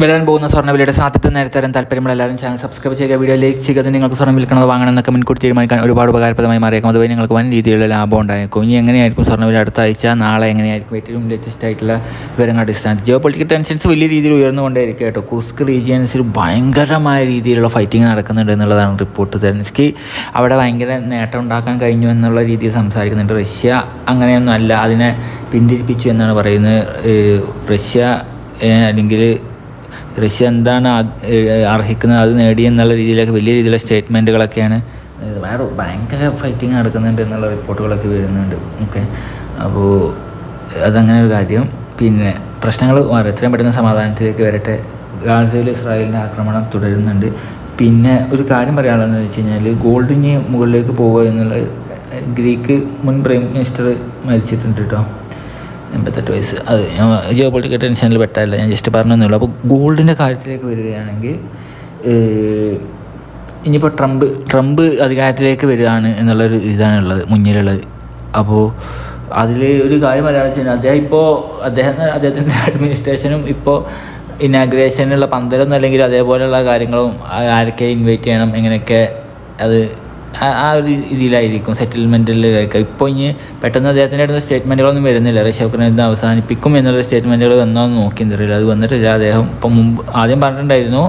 വരാൻ പോകുന്ന സ്വർണവിലയുടെ സാധ്യത നേരത്തെ തരാൻ താല്പര്യമുള്ള എല്ലാവരും ചാനൽ സബ്സ്ക്രൈബ് ചെയ്യുക വീഡിയോ ലൈക്ക് ചെയ്യുക അത് നിങ്ങൾക്ക് സ്വർണം വിൽക്കണത് വാങ്ങണമെന്നൊക്കെ മുൻകൂട്ടി തീരുമാനിക്കാൻ ഒരുപാട് ഉപകാരപ്രദമായി മാറിയേക്കും. അതുവഴി നിങ്ങൾക്ക് വൻ രീതിയിലുള്ള ലാഭം ഉണ്ടായേക്കും. ഇനി എങ്ങനെയായിരിക്കും സ്വർണവില അടുത്ത ആഴ്ച? നാളെ എങ്ങനെയായിരിക്കും? ഏറ്റവും ലേറ്റസ്റ്റ് ആയിട്ടുള്ള വിവരങ്ങൾ അടിസ്ഥാനത്തിൽ. ജിയോ പൊളിറ്റിക്കൽ ടെൻഷൻസ് വലിയ രീതിയിൽ ഉയർന്നുകൊണ്ടേയിരിക്കും കേട്ടോ. കുസ്ക് റീജിയൻസിൽ ഭയങ്കരമായ രീതിയിലുള്ള ഫൈറ്റിംഗ് നടക്കുന്നുണ്ട് എന്നുള്ളതാണ് റിപ്പോർട്ട് തെരൻസ്കി അവിടെ ഭയങ്കര നേട്ടം ഉണ്ടാക്കാൻ കഴിഞ്ഞു എന്നുള്ള രീതിയിൽ സംസാരിക്കുന്നുണ്ട്. റഷ്യ അങ്ങനെയൊന്നും അല്ല അതിനെ പിന്തിരിപ്പിച്ചു എന്നാണ് പറയുന്നത്. റഷ്യ അല്ലെങ്കിൽ റഷ്യ എന്താണ് അർഹിക്കുന്നത്? അത് നേടി എന്നുള്ള രീതിയിലൊക്കെ വലിയ രീതിയിലുള്ള സ്റ്റേറ്റ്മെന്റുകളൊക്കെയാണ് വേറെ ഭയങ്കര ഫൈറ്റിങ് നടക്കുന്നുണ്ട് എന്നുള്ള റിപ്പോർട്ടുകളൊക്കെ വരുന്നുണ്ട്. ഓക്കെ. അപ്പോൾ അതങ്ങനെ ഒരു കാര്യം. പിന്നെ പ്രശ്നങ്ങൾ എത്രയും പെട്ടെന്ന് സമാധാനത്തിലേക്ക് വരട്ടെ. ഗാസയിൽ ഇസ്രായേലിന്റെ ആക്രമണം തുടരുന്നുണ്ട്. പിന്നെ ഒരു കാര്യം പറയാനുള്ളതെന്ന് വെച്ച് കഴിഞ്ഞാൽ ഗോൾഡിന് മുകളിലേക്ക് പോകുക എന്നുള്ള ഗ്രീക്ക് മുൻ പ്രൈം മിനിസ്റ്റർ മരിച്ചിട്ടുണ്ട് കേട്ടോ. എൺപത്തെട്ട് വയസ്സ്. അത് ജിയോ പൊളിറ്റിക്കൽ ടെൻഷനിൽ പെട്ടല്ല ഞാൻ ജസ്റ്റ് പറഞ്ഞതേ അപ്പോൾ ഗോൾഡിന്റെ കാര്യത്തിലേക്ക് വരികയാണെങ്കിൽ ഇനിയിപ്പോൾ ട്രംപ് ട്രംപ് അധികാരത്തിലേക്ക് വരികയാണ് എന്നുള്ളൊരു ഇതാണുള്ളത് മുന്നിലുള്ളത്. അപ്പോൾ അതിൽ ഒരു കാര്യം മലയാളം കഴിഞ്ഞാൽ അദ്ദേഹം ഇപ്പോൾ അദ്ദേഹം അദ്ദേഹത്തിന്റെ അഡ്മിനിസ്ട്രേഷനും ഇപ്പോൾ ഇനാഗ്രേഷനുള്ള പന്തലൊന്നും അല്ലെങ്കിൽ അതേപോലെയുള്ള കാര്യങ്ങളും ആരൊക്കെ ഇൻവൈറ്റ് ചെയ്യണം എങ്ങനെയൊക്കെ അത് ആ- ഒരു ഇതിലായിരിക്കും സെറ്റിൽമെന്റിൽ കഴിക്കുക ഇപ്പോൾ ഇനി പെട്ടെന്ന് അദ്ദേഹത്തിന്റെ അടുത്ത് സ്റ്റേറ്റ്മെന്റുകളൊന്നും വരുന്നില്ല. ഉക്രൈൻ ഇത് അവസാനിപ്പിക്കും എന്നുള്ള സ്റ്റേറ്റ്മെന്റുകൾ വന്നോ എന്ന് നോക്കിയെന്നറിയില്ല അത് വന്നിട്ടില്ല. അദ്ദേഹം ഇപ്പം മുമ്പ് ആദ്യം പറഞ്ഞിട്ടുണ്ടായിരുന്നു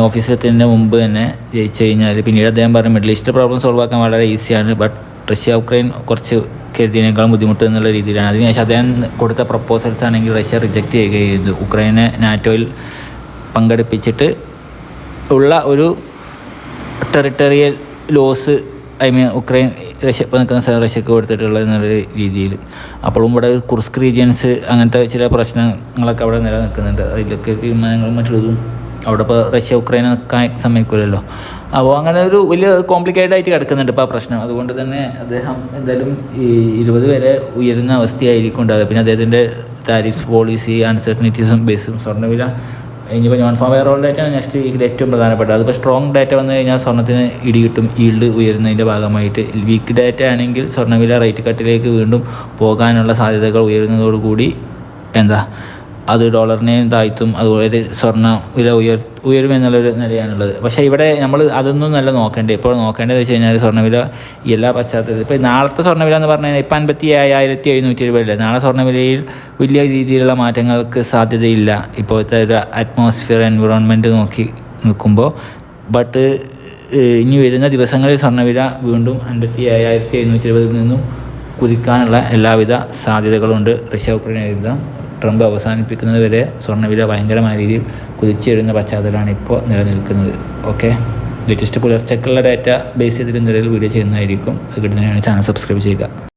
ഓഫീസിലെത്തിന്റെ മുമ്പ് തന്നെ ജയിച്ചു കഴിഞ്ഞാൽ പിന്നീട് അദ്ദേഹം പറഞ്ഞു മിഡിൽ ഈസ്റ്റ് പ്രോബ്ലം സോൾവ് ആക്കാൻ വളരെ ഈസിയാണ് ബട്ട് റഷ്യ ഉക്രൈൻ കുറച്ച് കരുതിയതിനേക്കാളും ബുദ്ധിമുട്ട് എന്നുള്ള രീതിയിലാണ്. അതിനുശേഷം അദ്ദേഹം കൊടുത്ത പ്രപ്പോസൽസ് ആണെങ്കിൽ റഷ്യ റിജക്റ്റ് ചെയ്യുകയും ഉക്രൈനെ നാറ്റോയിൽ പങ്കെടുപ്പിച്ചിട്ട് ഉള്ള ഒരു territorial loss I mean Ukraine Russia ഇപ്പോൾ നിൽക്കുന്ന സ്ഥലം റഷ്യക്ക് കൊടുത്തിട്ടുള്ള എന്നൊരു രീതിയിൽ. അപ്പോഴും ഇവിടെ കുർസ്ക് റീജിയൻസ് അങ്ങനത്തെ ചില പ്രശ്നങ്ങളൊക്കെ അവിടെ നിലനിൽക്കുന്നുണ്ട്. അതിലൊക്കെ തീരുമാനങ്ങളും മറ്റുള്ളതും അവിടെ ഇപ്പോൾ റഷ്യ ഉക്രൈൻ നിൽക്കാൻ സമ്മതിക്കില്ലല്ലോ അപ്പോൾ അങ്ങനെ ഒരു വലിയ കോംപ്ലിക്കേറ്റഡ് ആയിട്ട് കിടക്കുന്നുണ്ട് ഇപ്പോൾ ആ പ്രശ്നം. അതുകൊണ്ട് തന്നെ അദ്ദേഹം എന്തായാലും ഈ ഇരുപത് വരെ ഉയരുന്ന അവസ്ഥയായിരിക്കും ഉണ്ടാകുക പിന്നെ അദ്ദേഹത്തിന്റെ താരിഫ് പോളിസി അൺസർട്ടനിറ്റീസും ബേസും സ്വർണവില ഇനിയിപ്പോൾ നോൺ ഫാം വെയർ ഡാറ്റയാണ് നെക്സ്റ്റ് വീക്കിൽ ഏറ്റവും പ്രധാനപ്പെട്ടത്. അതിപ്പോൾ സ്ട്രോങ് ഡാറ്റ വന്നു കഴിഞ്ഞാൽ സ്വർണത്തിന് ഇടി കിട്ടും ഈൽഡ് ഉയരുന്നതിന്റെ ഭാഗമായിട്ട്. വീക്ക് ഡാറ്റ ആണെങ്കിൽ സ്വർണവില റേറ്റ് കട്ടിലേക്ക് വീണ്ടും പോകാനുള്ള സാധ്യതകൾ ഉയരുന്നതോടുകൂടി എന്താ അത് ഡോളറിനെ താഴ്ത്തും അതുപോലെ സ്വർണ വില ഉയർ ഉയരുമെന്നുള്ളൊരു നിലയാണുള്ളത്. പക്ഷേ ഇവിടെ നമ്മൾ അതൊന്നും നല്ല നോക്കേണ്ടത് ഇപ്പോൾ നോക്കേണ്ടത് വെച്ച് കഴിഞ്ഞാൽ സ്വർണവില എല്ലാ പശ്ചാത്തലത്തിൽ ഇപ്പോൾ നാളത്തെ സ്വർണവില എന്ന് പറഞ്ഞു കഴിഞ്ഞാൽ ഇപ്പം അൻപത്തി ഏഴായിരത്തി എഴുന്നൂറ്റി രൂപയല്ലേ നാളെ സ്വർണവിലയിൽ വലിയ രീതിയിലുള്ള മാറ്റങ്ങൾക്ക് സാധ്യതയില്ല. ഇപ്പോഴത്തെ ഒരു അറ്റ്മോസ്ഫിയർ എൻവിറോൺമെന്റ് നോക്കി നിൽക്കുമ്പോൾ. ബട്ട് ഇനി വരുന്ന ദിവസങ്ങളിൽ സ്വർണവില വീണ്ടും അൻപത്തി ഏഴായിരത്തി എഴുന്നൂറ്റി എഴുപതിൽ നിന്നും കുതിക്കാനുള്ള എല്ലാവിധ സാധ്യതകളുണ്ട്. യുദ്ധം ട്രംപ് അവസാനിപ്പിക്കുന്നത് വരെ സ്വർണവില ഭയങ്കരമായ രീതിയിൽ കുതിച്ചുയരുന്ന പശ്ചാത്തലമാണ് ഇപ്പോൾ നിലനിൽക്കുന്നത്. ഓക്കെ ലേറ്റസ്റ്റ് പുലർച്ചക്കുള്ള ഡാറ്റ ബേസ് ചെയ്തിട്ട് നിലവിൽ വീഡിയോ ചെയ്യുന്നതായിരിക്കും. അതുകൊണ്ട് തന്നെയാണ് ചാനൽ സബ്സ്ക്രൈബ് ചെയ്യുക.